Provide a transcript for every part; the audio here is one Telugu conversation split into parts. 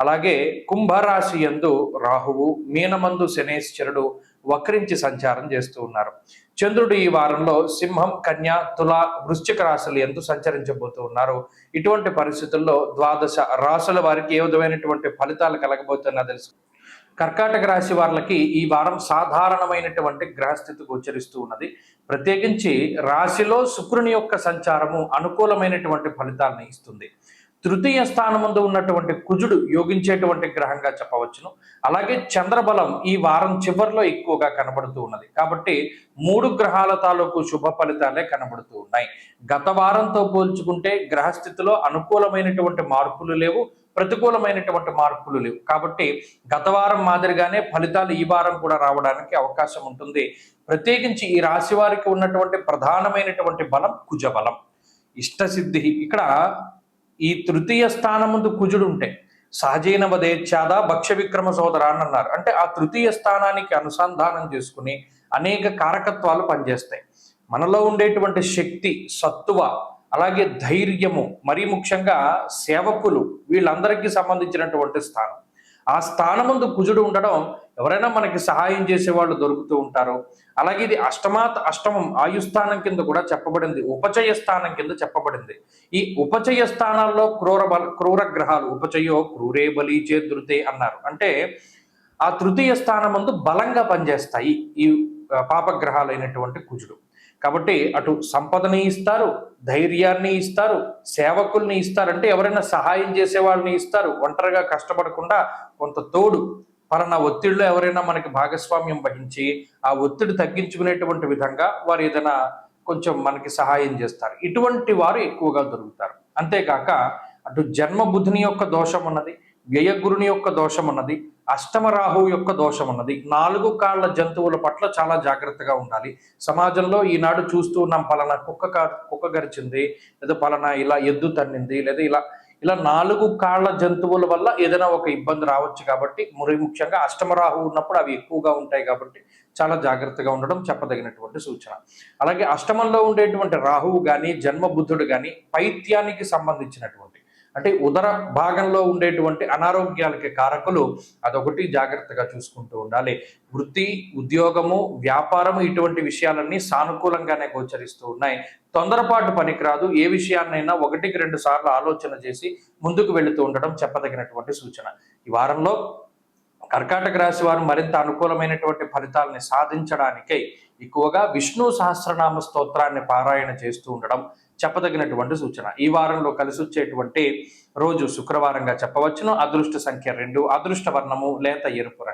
అలాగే కుంభరాశి యందు రాహువు మీనమందు శనేశ్వరుడు వక్రించి సంచారం చేస్తూ ఉన్నారు. చంద్రుడు ఈ వారంలో సింహం కన్య తుల వృశ్చిక రాశులు ఎందు సంచరించబోతూ ఉన్నారు. ఇటువంటి పరిస్థితుల్లో ద్వాదశ రాశుల వారికి ఏ విధమైనటువంటి ఫలితాలు కలగబోతున్నా తెలుసు. కర్కాటక రాశి వాళ్ళకి ఈ వారం సాధారణమైనటువంటి గ్రహస్థితి గోచరిస్తూ ఉన్నది. ప్రత్యేకించి రాశిలో శుక్రుని యొక్క సంచారము అనుకూలమైనటువంటి ఫలితాలను ఇస్తుంది. తృతీయ స్థానముందు ఉన్నటువంటి కుజుడు యోగించేటువంటి గ్రహంగా చెప్పవచ్చును. అలాగే చంద్రబలం ఈ వారం చివరిలో ఎక్కువగా కనబడుతూ ఉన్నది. కాబట్టి మూడు గ్రహాల తాలూకు శుభ ఫలితాలే కనబడుతూ ఉన్నాయి. గత వారంతో పోల్చుకుంటే గ్రహస్థితిలో అనుకూలమైనటువంటి మార్పులు లేవు ప్రతికూలమైనటువంటి మార్పులు లేవు. కాబట్టి గత వారం మాదిరిగానే ఫలితాలు ఈ వారం కూడా రావడానికి అవకాశం ఉంటుంది. ప్రత్యేకించి ఈ రాశి వారికి ఉన్నటువంటి ప్రధానమైనటువంటి బలం కుజ బలం ఇష్టసిద్ధి. ఇక్కడ ఈ తృతీయ స్థానముందు కుజుడు ఉంటే సహజీన వదేచ్ఛాద భక్ష విక్రమ సోదర అని అన్నారు అంటే ఆ తృతీయ స్థానానికి అనుసంధానం చేసుకుని అనేక కారకత్వాలు పనిచేస్తాయి. మనలో ఉండేటువంటి శక్తి సత్తువ అలాగే ధైర్యము మరీ ముఖ్యంగా సేవకులు వీళ్ళందరికీ సంబంధించినటువంటి స్థానం. ఆ స్థానముందు కుజుడు ఉండడం ఎవరైనా మనకి సహాయం చేసే వాళ్ళు దొరుకుతూ ఉంటారు. అలాగే ఇది అష్టమాత్ అష్టమం ఆయుస్థానం కింద కూడా చెప్పబడింది ఉపచయ స్థానం కింద చెప్పబడింది. ఈ ఉపచయ స్థానాల్లో క్రూర బల క్రూర గ్రహాలు ఉపచయో క్రూరే బలి చేదృతే అన్నారు. అంటే ఆ తృతీయ స్థానం ముందు బలంగా పనిచేస్తాయి ఈ ఆ, పాపగ్రహాలైనటువంటి కుజుడు. కాబట్టి అటు సంపదని ఇస్తారు ధైర్యాన్ని ఇస్తారు సేవకుల్ని ఇస్తారు. అంటే ఎవరైనా సహాయం చేసే వాళ్ళని ఇస్తారు ఒంటరిగా కష్టపడకుండా కొంత తోడు ఫలానా ఒత్తిడిలో ఎవరైనా మనకి భాగస్వామ్యం వహించి ఆ ఒత్తిడి తగ్గించుకునేటువంటి విధంగా వారు ఏదైనా కొంచెం మనకి సహాయం చేస్తారు. ఇటువంటి వారు ఎక్కువగా దొరుకుతారు. అంతేకాక అటు జన్మబుధుని యొక్క దోషం ఉన్నది వ్యయగురుని యొక్క దోషం ఉన్నది అష్టమ రాహువు యొక్క దోషం ఉన్నది. నాలుగు కాళ్ళ జంతువుల పట్ల చాలా జాగ్రత్తగా ఉండాలి. సమాజంలో ఈనాడు చూస్తూ ఉన్నాం పలానా కుక్క కా- కుక్క గరిచింది లేదా పలానా ఇలా ఎద్దు తన్నింది లేదా ఇలా ఇలా నాలుగు కాళ్ళ జంతువుల వల్ల ఏదైనా ఒక ఇబ్బంది రావచ్చు కాబట్టి మరి ముఖ్యంగా అష్టమ ఉన్నప్పుడు అవి ఎక్కువగా ఉంటాయి కాబట్టి చాలా జాగ్రత్తగా ఉండడం చెప్పదగినటువంటి సూచన. అలాగే అష్టమంలో ఉండేటువంటి రాహువు కానీ జన్మ బుద్ధుడు కానీ పైత్యానికి సంబంధించినటువంటి అంటే ఉదర భాగంలో ఉండేటువంటి అనారోగ్యాలకి కారకులు అదొకటి జాగ్రత్తగా చూసుకుంటూ ఉండాలి. వృత్తి ఉద్యోగము వ్యాపారము ఇటువంటి విషయాలన్నీ సానుకూలంగానే గోచరిస్తూ ఉన్నాయి. తొందరపాటు పనికిరాదు. ఏ విషయాన్నైనా ఒకటికి రెండు సార్లు ఆలోచన చేసి ముందుకు వెళుతూ ఉండడం చెప్పదగినటువంటి సూచన. ఈ వారంలో కర్కాటక రాశి వారు మరింత అనుకూలమైనటువంటి ఫలితాలని సాధించడానికై ఎక్కువగా విష్ణు సహస్రనామ స్తోత్రాన్ని పారాయణ చేస్తూ ఉండడం చెప్పదగినటువంటి సూచన. ఈ వారంలో కలిసి వచ్చేటువంటి రోజు శుక్రవారంగా చెప్పవచ్చును. అదృష్ట సంఖ్య రెండు అదృష్ట వర్ణము లేత ఎరుపు రంగు.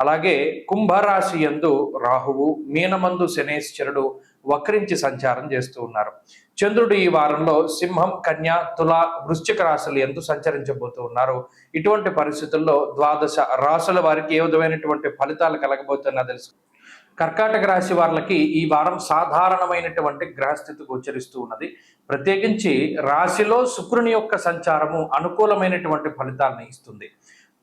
అలాగే కుంభరాశి యందు రాహువు మీనమందు శనేశ్వరుడు వక్రించి సంచారం చేస్తూ ఉన్నారు. చంద్రుడు ఈ వారంలో సింహం కన్య తుల వృశ్చిక రాశులు ఎందు సంచరించబోతూ ఉన్నారు. ఇటువంటి పరిస్థితుల్లో ద్వాదశ రాశుల వారికి ఏ విధమైనటువంటి ఫలితాలు కలగబోతున్నా తెలుసు. కర్కాటక రాశి వాళ్ళకి ఈ వారం సాధారణమైనటువంటి గ్రహస్థితి గోచరిస్తూ ఉన్నది. ప్రత్యేకించి రాశిలో శుక్రుని యొక్క సంచారము అనుకూలమైనటువంటి ఫలితాలను ఇస్తుంది.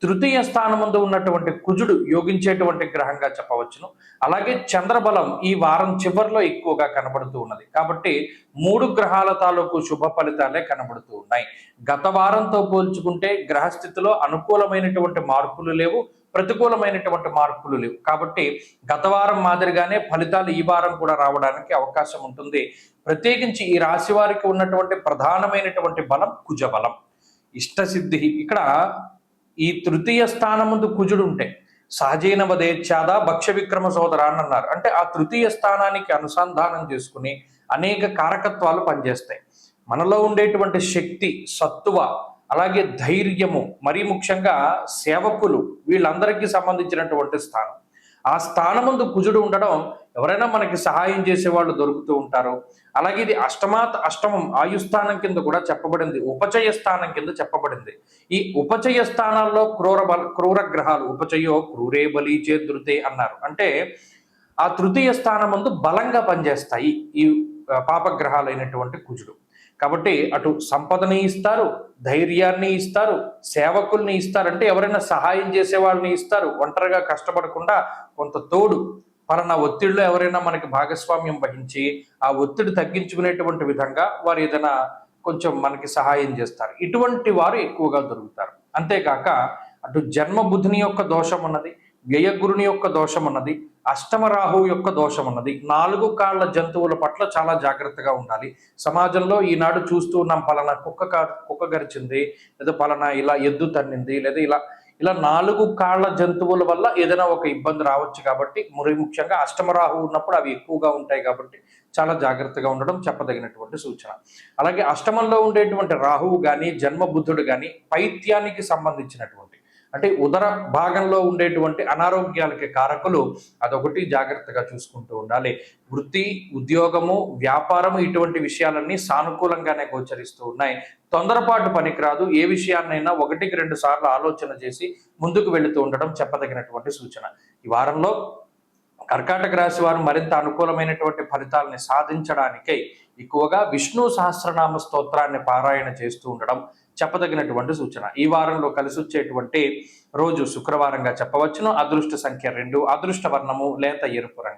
తృతీయ స్థానముందు ఉన్నటువంటి కుజుడు యోగించేటువంటి గ్రహంగా చెప్పవచ్చును. అలాగే చంద్రబలం ఈ వారం చివరిలో ఎక్కువగా కనబడుతూ ఉన్నది. కాబట్టి మూడు గ్రహాల తాలూకు శుభ ఫలితాలే కనబడుతూ ఉన్నాయి. గత వారంతో పోల్చుకుంటే గ్రహస్థితిలో అనుకూలమైనటువంటి మార్పులు లేవు ప్రతికూలమైనటువంటి మార్పులు లేవు. కాబట్టి గత వారం మాదిరిగానే ఫలితాలు ఈ వారం కూడా రావడానికి అవకాశం ఉంటుంది. ప్రత్యేకించి ఈ రాశి వారికి ఉన్నటువంటి ప్రధానమైనటువంటి బలం కుజ బలం ఇష్టసిద్ధి. ఇక్కడ ఈ తృతీయ స్థానం ముందు కుజుడు ఉంటే సహజైన వదేచ్ఛాద భక్ష్య విక్రమ సోదర అని అన్నారు అంటే ఆ తృతీయ స్థానానికి అనుసంధానం చేసుకుని అనేక కారకత్వాలు పనిచేస్తాయి. మనలో ఉండేటువంటి శక్తి సత్తువ అలాగే ధైర్యము మరీ ముఖ్యంగా సేవకులు వీళ్ళందరికీ సంబంధించినటువంటి స్థానం. ఆ స్థానముందు కుజుడు ఉండడం ఎవరైనా మనకి సహాయం చేసే వాళ్ళు దొరుకుతూ ఉంటారు. అలాగే ఇది అష్టమాత్ అష్టమం ఆయుస్థానం కింద కూడా చెప్పబడింది. ఉపచయ స్థానం కింద చెప్పబడింది. ఈ ఉపచయ స్థానాల్లో క్రూర బల క్రూర గ్రహాలు ఉపచయో క్రూరే బలి చేదృతే అన్నారు. అంటే ఆ తృతీయ స్థానం ముందు బలంగా పనిచేస్తాయి ఈ ఆ, పాపగ్రహాలైనటువంటి కుజుడు. కాబట్టి అటు సంపదని ఇస్తారు ధైర్యాన్ని ఇస్తారు సేవకుల్ని ఇస్తారు. అంటే ఎవరైనా సహాయం చేసే వాళ్ళని ఇస్తారు ఒంటరిగా కష్టపడకుండా కొంత తోడు పలానా ఒత్తిడిలో ఎవరైనా మనకి భాగస్వామ్యం వహించి ఆ ఒత్తిడి తగ్గించుకునేటువంటి విధంగా వారు ఏదైనా కొంచెం మనకి సహాయం చేస్తారు. ఇటువంటి వారు ఎక్కువగా దొరుకుతారు. అంతేకాక అటు జన్మబుధుని యొక్క దోషం ఉన్నది వ్యయగురుని యొక్క దోషం ఉన్నది అష్టమరాహువు యొక్క దోషం ఉన్నది. నాలుగు కాళ్ళ జంతువుల పట్ల చాలా జాగ్రత్తగా ఉండాలి. సమాజంలో ఈనాడు చూస్తూ ఉన్నాం పలానా కుక్క కా కుక్క గరిచింది లేదా పలానా ఇలా ఎద్దు తన్నింది లేదా ఇలా ఇలా నాలుగు కాళ్ళ జంతువుల వల్ల ఏదైనా ఒక ఇబ్బంది రావచ్చు కాబట్టి మరి ముఖ్యంగా అష్టమరాహు ఉన్నప్పుడు అవి ఎక్కువగా ఉంటాయి కాబట్టి చాలా జాగ్రత్తగా ఉండడం చెప్పదగినటువంటి సూచన. అలాగే అష్టమంలో ఉండేటువంటి రాహువు కానీ జన్మ బుద్ధుడు కానీ పైత్యానికి సంబంధించినటువంటి అంటే ఉదర భాగంలో ఉండేటువంటి అనారోగ్యాలకి కారకులు అదొకటి జాగ్రత్తగా చూసుకుంటూ ఉండాలి. వృత్తి ఉద్యోగము వ్యాపారము ఇటువంటి విషయాలన్నీ సానుకూలంగానే గోచరిస్తూ ఉన్నాయి. తొందరపాటు పనికిరాదు. ఏ విషయాన్నైనా ఒకటికి రెండు సార్లు ఆలోచన చేసి ముందుకు వెళుతూ ఉండడం చెప్పదగినటువంటి సూచన. ఈ వారంలో కర్కాటక రాశి వారు మరింత అనుకూలమైనటువంటి ఫలితాలని సాధించడానికై ఎక్కువగా విష్ణు సహస్రనామ స్తోత్రాన్ని పారాయణ చేస్తూ ఉండడం చెప్పదగినటువంటి సూచన. ఈ వారంలో కలిసి వచ్చేటువంటి రోజు శుక్రవారంగా చెప్పవచ్చును. అదృష్ట సంఖ్య రెండు అదృష్ట వర్ణము లేత ఎరుపు రంగు.